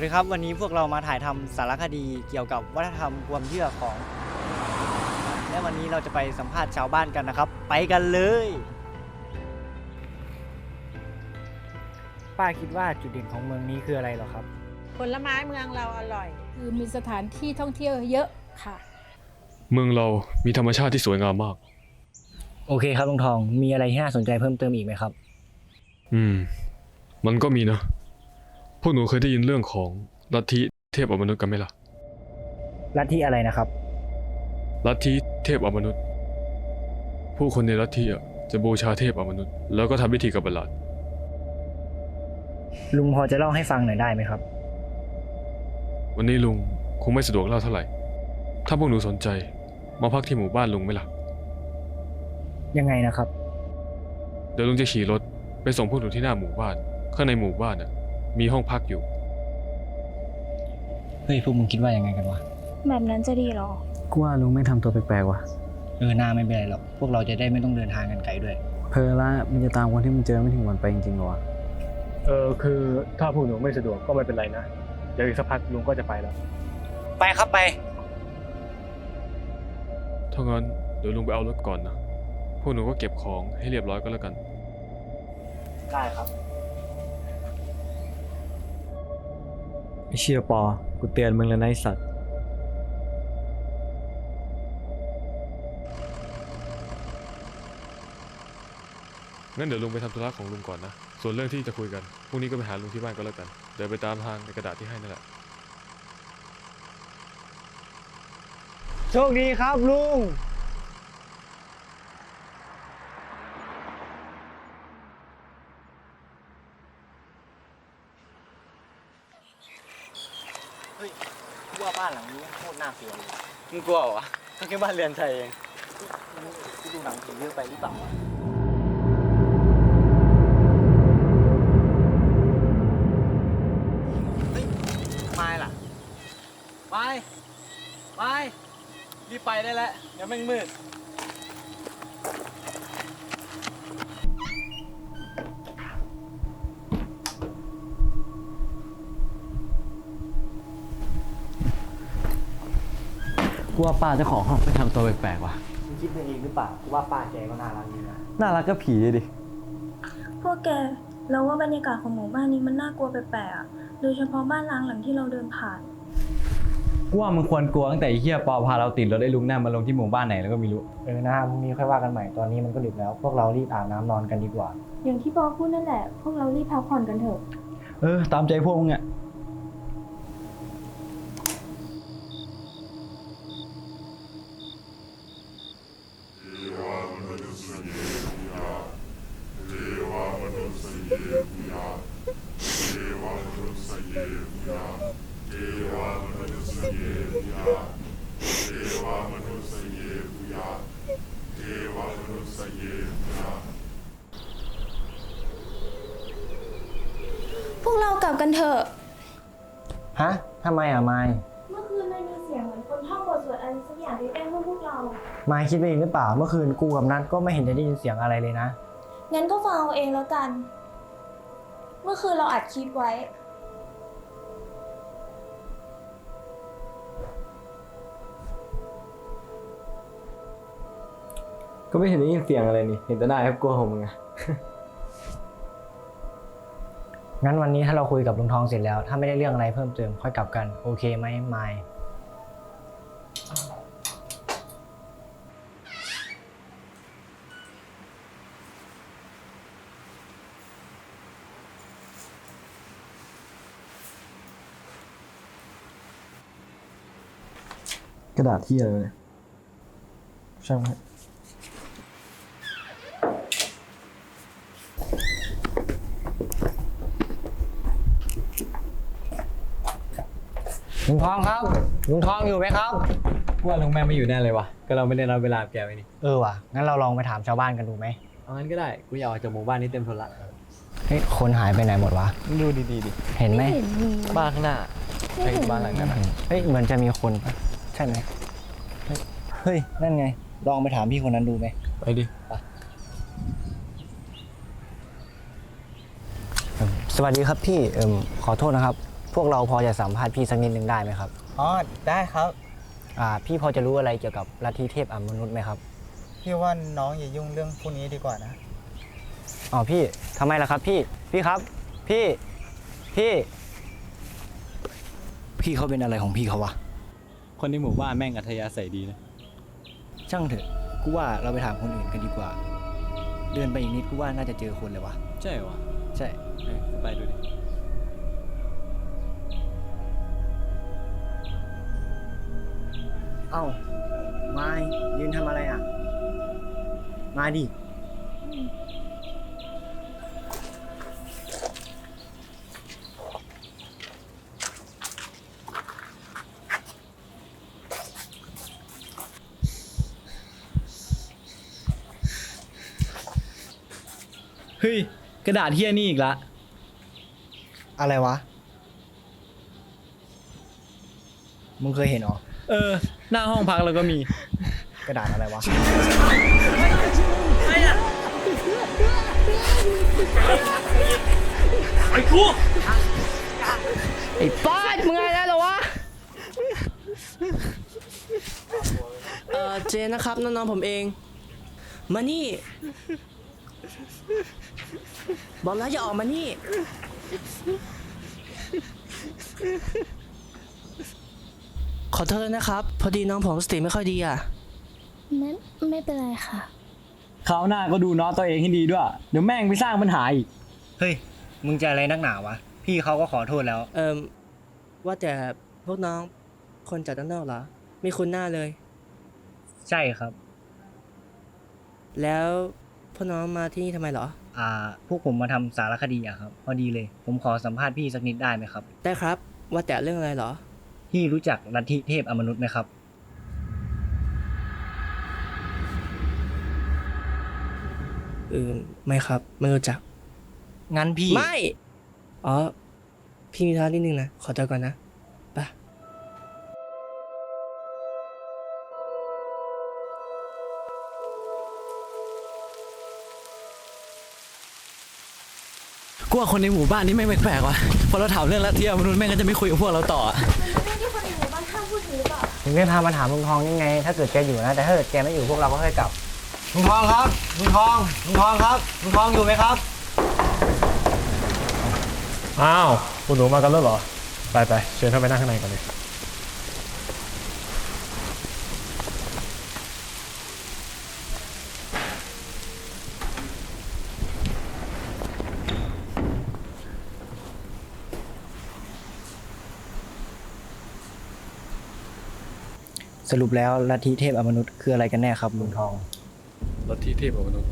วัสดีครับ วันนี้พวกเรามาถ่ายทำสารคดีเกี่ยวกับวัฒนธรรมความเชื่อของ และวันนี้เราจะไปสัมภาษณ์ชาวบ้านกันนะครับ ไปกันเลย ป้าคิดว่าจุดเด่นของเมืองนี้คืออะไรเหรอครับ ผลไม้เมืองเราอร่อย คือมีสถานที่ท่องเที่ยวเยอะค่ะ เมืองเรามีธรรมชาติที่สวยงามมาก โอเคครับลุงทอง มีอะไรที่น่าสนใจเพิ่มเติมอีกไหมครับ อืม มันก็มีนะ พวกหนูเคยได้ยินเรื่องของลัทธิเทพอมนุษย์กันไหมล่ะ ลัทธิอะไรนะครับ ลัทธิเทพอมนุษย์ ผู้คนในลัทธิอะจะบูชาเทพอมนุษย์ แล้วก็ทำพิธีกับประหลาดลุงพอจะเล่าให้ฟังหน่อยได้ไหมครับ วันนี้ลุงคงไม่สะดวกเล่าเท่าไหร่ ถ้าพวกหนูสนใจ มาพักที่หมู่บ้านลุงไหมล่ะ ยังไงนะครับ เดี๋ยวลุงจะขี่รถไปส่งพวกหนูที่หน้าหมู่บ้าน ข้างในหมู่บ้านน่ะ มีห้องพักอยู่ เฮ้ยพวกมึงคิดว่ายังไงกันวะแบบนั้นจะดีเหรอ กูว่าลุงไม่งทำตัวแปลกๆว่ะ เออหน้าไม่เป็นไรหรอกพวกเราจะได้ไม่ต้องเดินทางกันไกลด้วย เพอละมันจะตามคนที่มึงเจอไม่ถึงวันไปจริงๆเหรอวะเออคือถ้าพวกหนูไม่สะดวกก็ไม่เป็นไรนะ เดี๋ยวอีกสักพักลุงก็จะไปแล้ว ไปครับไป ถ้างั้นเดี๋ยวลุงไปเอารถก่อนนะ พวกหนูก็เก็บของให้เรียบร้อยก็แล้วกัน ได้ครับ ไอเชียปอ กูเตือนมึงแล้วนะไอสัตว์ งั้นเดี๋ยวลุงไปทำธุระของลุงก่อนนะ ส่วนเรื่องที่จะคุยกัน พรุ่งนี้ก็ไปหาลุงที่บ้านก็แล้วกัน เดินไปตามทางในกระดาษที่ให้นั่นแหละ โชคดีครับลุง เฮ้ยกูว่าบ้านหลังนี้โคตรน่ากลัวเลยมึงกลัวเหรอก็แค่บ้านเรือนไทยเองกูดูหนังผีเยอะไปหรือเปล่าวะเฮ้ยไม่ล่ะไปไปรีบไปได้แล้วเดี๋ยวแม่งมืด กูว่าป้าเจ้าของห้องไปทำตัวแปลกๆว่ะ มึงคิดไปเองหรือเปล่ากูว่าป้าแกก็น่ารักดีนะ น่ารักก็ผีดิ พวกแกเราว่าบรรยากาศของหมู่บ้านนี้มันน่ากลัวแปลกๆอะโดยเฉพาะบ้านล้างหลังที่เราเดินผ่าน กูว่ามึงควรกลัวตั้งแต่ไอ้เฮียปอพาเราติดรถไอ้ลุงหน้ามาลงที่หมู่บ้านไหนแล้วก็ไม่รู้ เออนะพรุ่งนี้ค่อยว่ากันใหม่ ตอนนี้มันก็ดึกแล้ว พวกเรารีบอาบน้ำนอนกันดีกว่า อย่างที่ปอพูดนั่นแหละ พวกเรารีบพักผ่อนกันเถอะ เออ ตามใจพวกมึงอะ พวกเรากลับกันเถอะ ฮะทำไมอะไมค์เมื่อคืนมันมีเสียงเหมือนคนท่องบทสวดอะไรสักอย่างที่แกล้งพวกเราไมค์คิดไปเองหรือเปล่า เมื่อคืนกูกับนัทก็ไม่เห็นจะได้ยินเสียงอะไรเลยนะ งั้นก็ฟังเอาเองแล้วกัน เมื่อคืนเราอัดคลิปไว้ ก็ไม่เห็นได้ยินเสียงอะไรนี่ เห็นแต่หน้าแอบกลัวของมึงอะงั้นวันนี้ถ้าเราคุยกับลุงทองเสร็จแล้ว ถ้าไม่ได้เรื่องอะไรเพิ่มเติมค่อยกลับกัน โอเคไหมไมค์กระดาษที่อะไรเนี่ย ช่างมัน ลุงทองครับลุงทองอยู่ไหมครับกูว่าลุงแม่ไม่อยู่แน่เลยวะก็เราไม่ได้รับเวลาแกไปนี่เออว่ะงั้นเราลองไปถามชาวบ้านกันดูไหมเอางั้นก็ได้กูอยากออกจากหมู่บ้านนี้เต็มทนละเฮ้ยคนหายไปไหนหมดวะดูดีๆดิเห็นไหมไม่เห็นมีบ้านข้างหน้าใช่บ้านหลังนั้นอะเฮ้ยเหมือนจะมีคนปะใช่ไหมเฮ้ยเฮ้ยนั่นไง ลองไปถามพี่คนนั้นดูไหมไปดิสวัสดีครับพี่เอิมขอโทษนะครับ พวกเราพอจะสัมภาษณ์พี่สักนิดหนึ่งได้ไหมครับอ๋อได้ครับอ่าพี่พอจะรู้อะไรเกี่ยวกับลัทธิเทพอมนุษย์ไหมครับพี่ว่าน้องอย่ายุ่งเรื่องพวกนี้ดีกว่านะอ๋อพี่ทำไมล่ะครับพี่พี่ครับ พี่พี่พี่เขาเป็นอะไรของพี่เขาวะคนในหมู่บ้านแม่งอัธยาศัยดีนะ ช่างเถอะกูว่าเราไปถามคนอื่นกันดีกว่า เดินไปอีกนิดกูว่าน่าจะเจอคนเลยวะใช่เหรอวะใช่ เออไปดูดิ เอ้ามายืนทำอะไรอะ มาดิ เฮ้ย กระดาษเฮี้ยนี่อีกละ อะไรวะ มึงเคยเห็นเหรอ เออ หน้าห้องพักเราก็มี กระดาษอะไรวะ ไอ้ป้าดมึงอะไรแล้วเหรอวะ เออเจนนะครับน้องๆผมเอง มานี่ บอกแล้วอย่าออกมานี่ ขอโทษด้วยนะครับ พอดีน้องผมสติไม่ค่อยดีอะ ไม่ไม่เป็นไรค่ะ คราวหน้าก็ดูน้องตัวเองให้ดีด้วย เดี๋ยวแม่งไปสร้างปัญหาอีก เฮ้ย มึงจะอะไรนักหนาวะ พี่เขาก็ขอโทษแล้ว เอิมว่าแต่พวกน้องคนจากด้านนอกเหรอ ไม่คุ้นหน้าเลย ใช่ครับ แล้วพวกน้องมาที่นี่ทำไมเหรอ อ่า พวกผมมาทำสารคดีอะครับ พอดีเลย ผมขอสัมภาษณ์พี่สักนิดได้ไหมครับ ได้ครับ ว่าแต่เรื่องอะไรเหรอ พี่รู้จักลัทธิเทพอมนุษย์ไหมครับ เออไม่ครับ ไม่รู้จัก งั้นพี่ ไม่ อ๋อ พี่มีธุระนิดนึงนะ ขอตัวก่อนนะ ไปกูว่าคนในหมู่บ้านนี้แม่งแปลกๆว่ะพอเราถามเรื่องลัทธิมนุษย์แม่งก็จะไม่คุยกับพวกเราต่ออะถึงได้พามาถามลุงทองยังไง ถ้าเกิดแกอยู่นะ แต่ถ้าเกิดแกไม่อยู่พวกเราก็ค่อยกลับลุงทองครับลุงทองลุงทองครับลุงทองอยู่ไหมครับ อ้าวคุณหนูมากันแล้วเหรอ ไปไปเชิญเข้าไปนั่งข้างในก่อนเลย สรุปแล้วลัทธิเทพอมนุษย์คืออะไรกันแน่ครับลุงทอง ลัทธิเทพอมนุษย์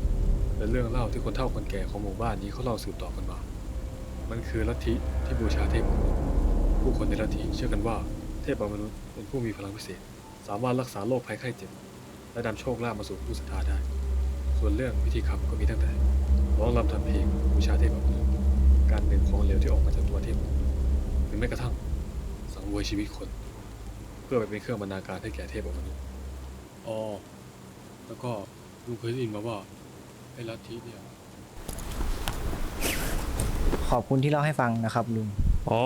เป็นเรื่องเล่าที่คนเฒ่าคนแก่ของหมู่บ้านนี้เขาเล่าสืบต่อกันมา มันคือลัทธิที่บูชาเทพอมนุษย์ผู้คนในลัทธิเชื่อกันว่าเทพอมนุษย์เป็นผู้มีพลังพิเศษ สามารถรักษาโรคภัยไข้เจ็บ และนำโชคลาภมาสู่ผู้ศรัทธาได้ ส่วนเรื่องพิธีกรรมก็มีตั้งแต่ร้องรำทำเพลงบูชาเทพอมนุษย์การดื่มของเหลวที่ออกมาจากตัวเทพหรือแม้กระทั่งสังเวยชีวิตคน พื่อไปเป็นเครื่องบรรณาการให้แก่เทพอมนุษย์อ๋อแล้วก็ลุงเคยได้ยินมาว่าไอ้ลัทธิเนี่ยขอบคุณที่เล่าให้ฟังนะครับลุง อ๋อ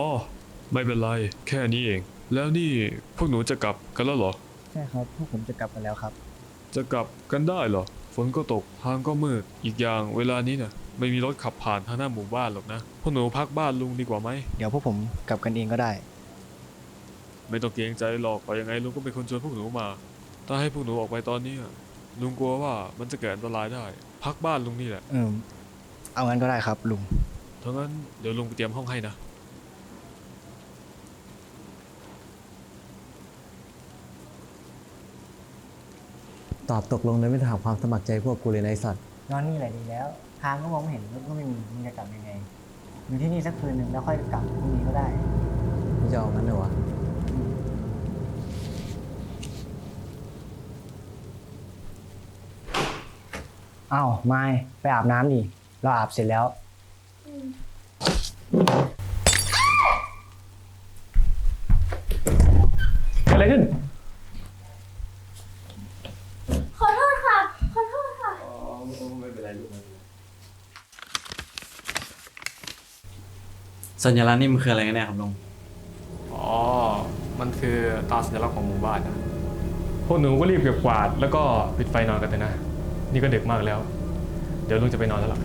ไม่เป็นไร แค่นี้เอง แล้วนี่พวกหนูจะกลับกันแล้วเหรอ ใช่ครับพวกผมจะกลับกันแล้วครับ จะกลับกันได้เหรอ ฝนก็ตกทางก็มืด อีกอย่างเวลานี้น่ะ ไม่มีรถขับผ่านทางหน้าหมู่บ้านหรอกนะ พวกหนูพักบ้านลุงดีกว่าไหม เดี๋ยวพวกผมกลับกันเองก็ได้ ไม่ต้องเกรงใจหรอกเพราะยังไงลุงก็เป็นคนชวนพวกหนูมา ถ้าให้พวกหนูออกไปตอนนี้อะลุงกลัวว่ามันจะเกิดอันตรายได้ พักบ้านลุงนี่แหละ เออเอางั้นก็ได้ครับลุงทั้างนั้นเดี๋ยวลุงไปเตรียมห้องให้นะตอบตกลงโดยไม่ถามความสมัครใจพวกกูเลยนะไอสัตว์นอนนี่แหละดีแล้ว ทางก็มองไม่เห็นรถก็ไม่มีมึงจะกลับยังไงอยู่ที่นี่สักคืนหนึ่งแล้วค่อยกลับพรุ่งนี้ก็ได้มึงจะเอางั้นเหรอวะ อ้าวไม่ไปอาบน้ำดิเราอาบเสร็จแล้ว เกิดอะไรขึ้น ขอโทษค่ะ ขอโทษค่ะสัญลักษณ์นี่มันคืออะไรกันแน่ครับลุงมันคือตราสัญลักษณ์ของหมู่บ้านนะพวกหนูก็รีบเก็บกวาด แล้วก็ปิดไฟนอนกันเถอะนะ นี่ก็ดึกมากแล้ว เดี๋ยวลุงจะไปนอนแล้วล่ะ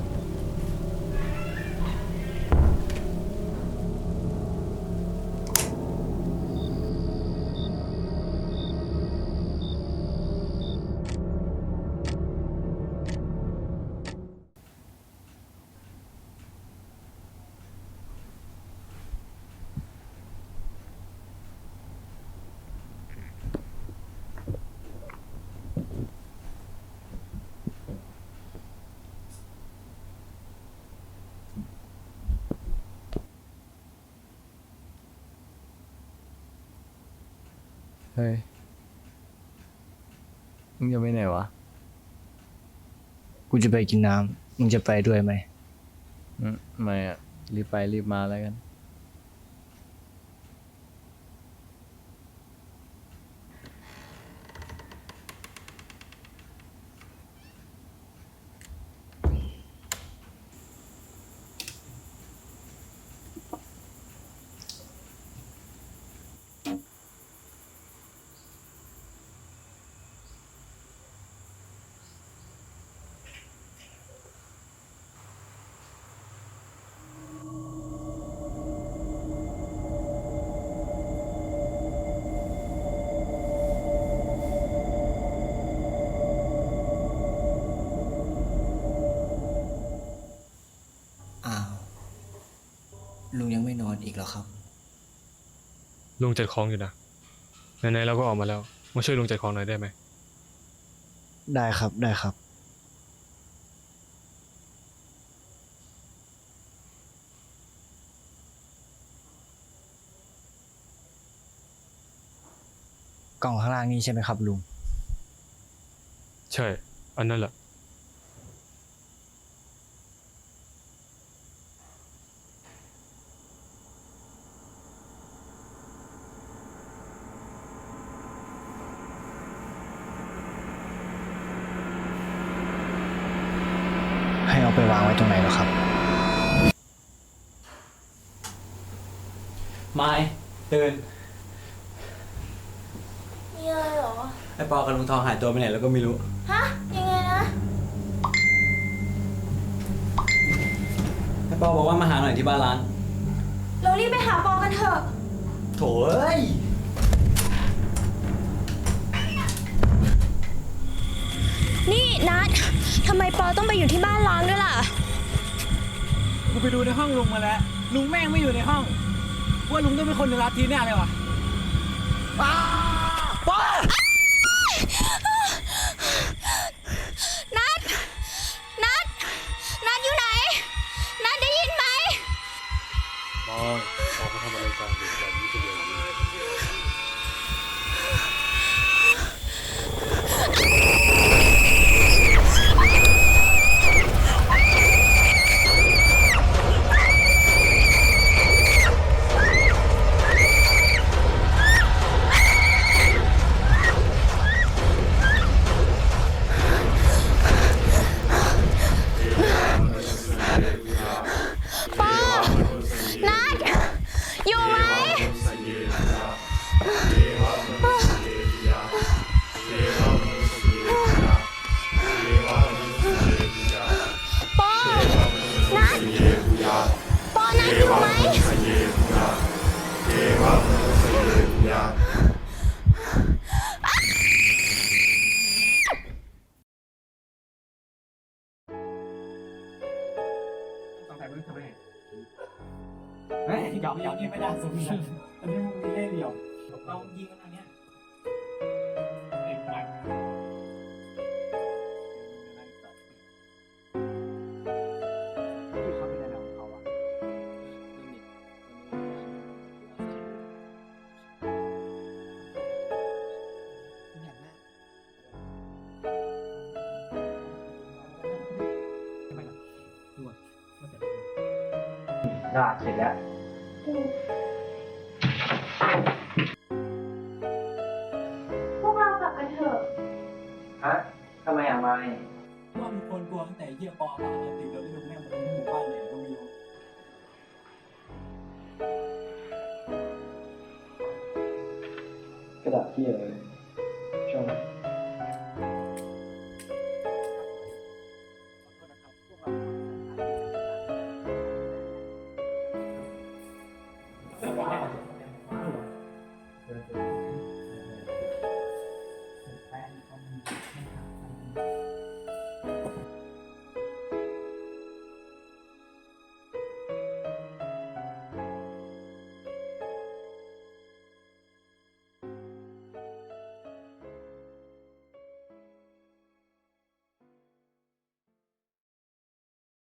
เฮ้ย มึงจะไปไหนวะ กูจะไปกินน้ำมึงจะไปด้วยไหมอืมไม่อะรีบไปรีบมาแล้วกัน ลุงยังไม่นอนอีกเหรอครับ ลุงจัดของอยู่นะไหนๆเราก็ออกมาแล้ว มาช่วยลุงจัดของหน่อยได้ไหมได้ครับได้ครับ กล่องข้างล่างนี้ใช่ไหมครับลุง ใช่ อันนั้นแหละ ไปวางไว้ตรงไหนเหรอครับ ไม้ตื่นมีอะไรเหรอ ไอ้ปอกับลุงทองหายตัวไปไหนแล้วก็ไม่รู้ ฮะ ยังไงนะ ไอ้ปอบอกว่ามาหาหน่อยที่บ้านร้าน เรารีบไปหาปอกันเถอะ โถเอ้ยนี่นัดทำไมปอต้องไปอยู่ที่บ้านล้างด้วยล่ะ กูไปดูในห้องลุงมาแล้ว ลุงแม่งไม่อยู่ในห้องว่าลุงต้องเป็นคนในลัทธิแน่เลยวะนัดนัดนัดอยู่ไหน นัดได้ยินไหมมองออกมาทำอะไรกลางดึกแบบนี้คนเดียว ไปไม่ทำไมเฮ้ยหยอกหยอกนี่ไม่น่าสนใจอันนี้มึงมีเล่ห์เหลี่ยมลองยิงมันอันเนี้ย ได้เสร็จแล้วพวกเรากลับกันเถอะ ฮะทำไมอะไม่ว่ามีคนกลัวตั้งแต่เยี่ยปอพาเราติดเราได้ลุงแม่งมันหมู่บ้านไหนก็ไม่รู้พกระดาษที่อะไรชอบไหม